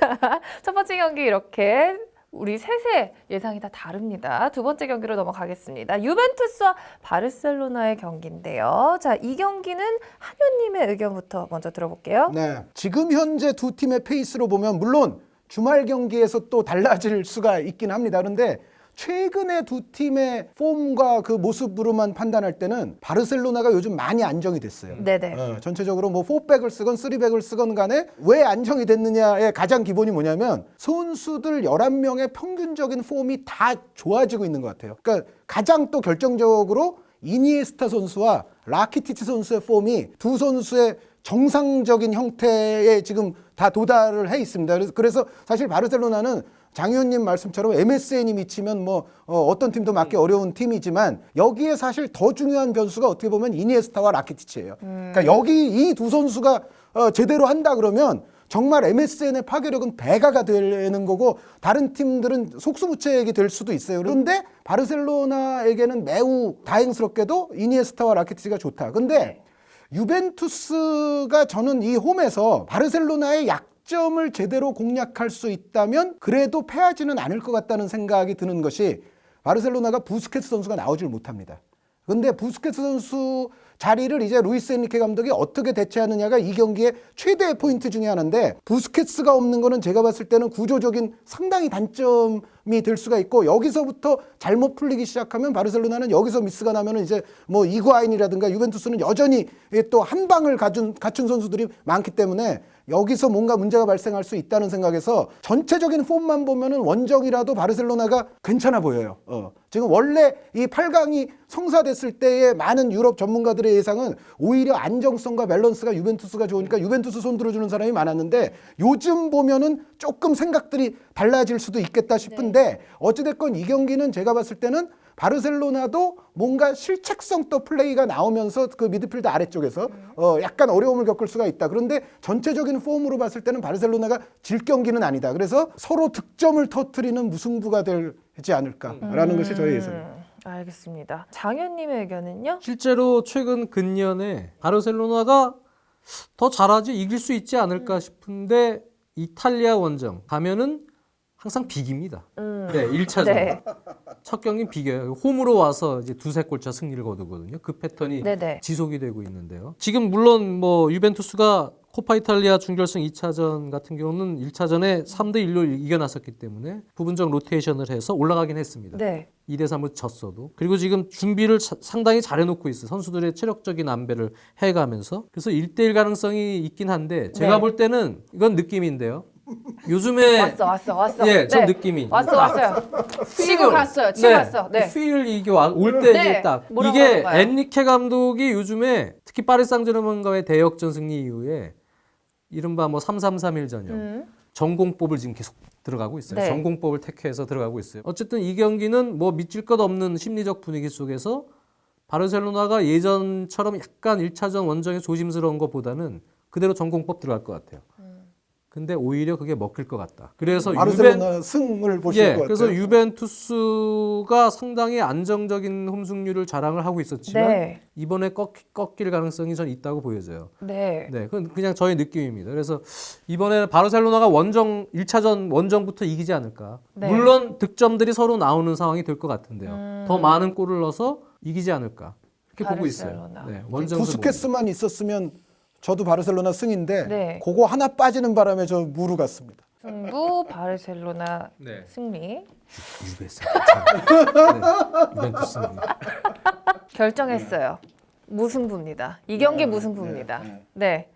자, 첫 번째 경기 이렇게 우리 셋의 예상이 다 다릅니다. 두 번째 경기로 넘어가겠습니다. 유벤투스와 바르셀로나의 경기인데요. 자, 이 경기는 한효님의 의견부터 먼저 들어볼게요. 네. 지금 현재 두 팀의 페이스로 보면 물론 주말 경기에서 또 달라질 수가 있긴 합니다. 그런데 최근에 두 팀의 폼과 그 모습으로만 판단할 때는 바르셀로나가 요즘 많이 안정이 됐어요. 네네. 어, 전체적으로 뭐 4백을 쓰건 3백을 쓰건 간에 왜 안정이 됐느냐의 가장 기본이 뭐냐면 선수들 11명의 평균적인 폼이 다 좋아지고 있는 것 같아요. 그러니까 가장 또 결정적으로 이니에스타 선수와 라키티치 선수의 폼이 두 선수의 정상적인 형태에 지금 다 도달을 해 있습니다. 그래서, 사실 바르셀로나는 장 의원님 말씀처럼 MSN이 미치면 뭐 어, 떤 팀도 맞기 어려운 팀이지만 여기에 사실 더 중요한 변수가 어떻게 보면 이니에스타와 라키티치예요. 그러니까 여기 이 두 선수가 어, 제대로 한다 그러면 정말 MSN의 파괴력은 배가가 되는 거고 다른 팀들은 속수무책이 될 수도 있어요. 그런데 바르셀로나에게는 매우 다행스럽게도 이니에스타와 라키티치가 좋다. 근데 유벤투스가 저는 이 홈에서 바르셀로나의 약 점을 제대로 공략할 수 있다면 그래도 패하지는 않을 것 같다는 생각이 드는 것이 바르셀로나가 부스케츠 선수가 나오질 못합니다. 근데 부스케츠 선수 자리를 이제 루이스 엔리케 감독이 어떻게 대체하느냐가 이 경기의 최대의 포인트 중에 하나인데 부스케츠가 없는 거는 제가 봤을 때는 구조적인 상당히 단점 이 될 수가 있고 여기서부터 잘못 풀리기 시작하면 바르셀로나는 여기서 미스가 나면은 이제 뭐 이구아인이라든가 유벤투스는 여전히 또 한 방을 갖춘, 갖춘 선수들이 많기 때문에 여기서 뭔가 문제가 발생할 수 있다는 생각에서 전체적인 폼만 보면은 원정이라도 바르셀로나가 괜찮아 보여요. 어. 지금 원래 이 8강이 성사됐을 때의 많은 유럽 전문가들의 예상은 오히려 안정성과 밸런스가 유벤투스가 좋으니까 유벤투스 손 들어주는 사람이 많았는데 요즘 보면은 조금 생각들이 달라질 수도 있겠다 싶은데 어찌됐건 이 경기는 제가 봤을 때는 바르셀로나도 뭔가 실책성 또 플레이가 나오면서 그 미드필드 아래쪽에서 어 약간 어려움을 겪을 수가 있다. 그런데 전체적인 폼으로 봤을 때는 바르셀로나가 질 경기는 아니다. 그래서 서로 득점을 터트리는 무승부가 되지 않을까라는 것이 저의 예상입니다. 음, 알겠습니다. 장현님의 의견은요? 실제로 최근 근년에 바르셀로나가 더 잘하지 이길 수 있지 않을까 싶은데 이탈리아 원정 가면은 항상 비깁니다. 음, 네, 1차전. 네. 첫 경기는 비겨요. 홈으로 와서 이제 두세 골차 승리를 거두거든요. 그 패턴이 네네. 지속이 되고 있는데요. 지금 물론 뭐 유벤투스가 코파 이탈리아 준결승 2차전 같은 경우는 1차전에 3대 1로 이겨놨었기 때문에 부분적 로테이션을 해서 올라가긴 했습니다. 네. 2대 3을 졌어도 그리고 지금 준비를 차- 상당히 잘 해놓고 있어 요 선수들의 체력적인 안배를 해가면서 그래서 1대1 가능성이 있긴 한데 제가 네. 볼 때는 이건 느낌인데요. 요즘에 왔어, 왔어, 왔어. 예, 전 네. 느낌이 왔어, 왔어요. 치고 갔어요. 치고 갔어. 네. 필 이게 올때 네. 딱 뭐라고 이게 하던가요? 엔리케 감독이 요즘에 특히 파리 상제르맹과의 대역전 승리 이후에 이른바 뭐 3-3-3-1 전형 음. 전공법을 지금 계속 들어가고 있어요. 네. 전공법을 택해서 들어가고 있어요. 어쨌든 이 경기는 뭐 믿질 것 없는 심리적 분위기 속에서 바르셀로나가 예전처럼 약간 1차전 원정에 조심스러운 것보다는 그대로 전공법 들어갈 것 같아요. 근데 오히려 그게 먹힐 것 같다. 그래서 유벤 바르셀로나 승을 보실 예, 것 같아요. 그래서 유벤투스가 상당히 안정적인 홈승률을 자랑을 하고 있었지만 네. 이번에 꺾, 꺾일 가능성이 전 있다고 보여져요. 네. 네, 그건 그냥 저의 느낌입니다. 그래서 이번에 바르셀로나가 원정 1차전 원정부터 이기지 않을까. 네. 물론 득점들이 서로 나오는 상황이 될 것 같은데요. 음. 더 많은 골을 넣어서 이기지 않을까. 이렇게 보고 있어요. 바르셀로나. 네, 원정 부스케스만 있었으면 저도 바르셀로나 승인데 네. 그거 하나 빠지는 바람에 저 무루 갔습니다. 승부 바르셀로나 네. 승리 유베스. 네, 유벤투스. 결정했어요. 무승부입니다. 이 경기 무승부입니다. 네.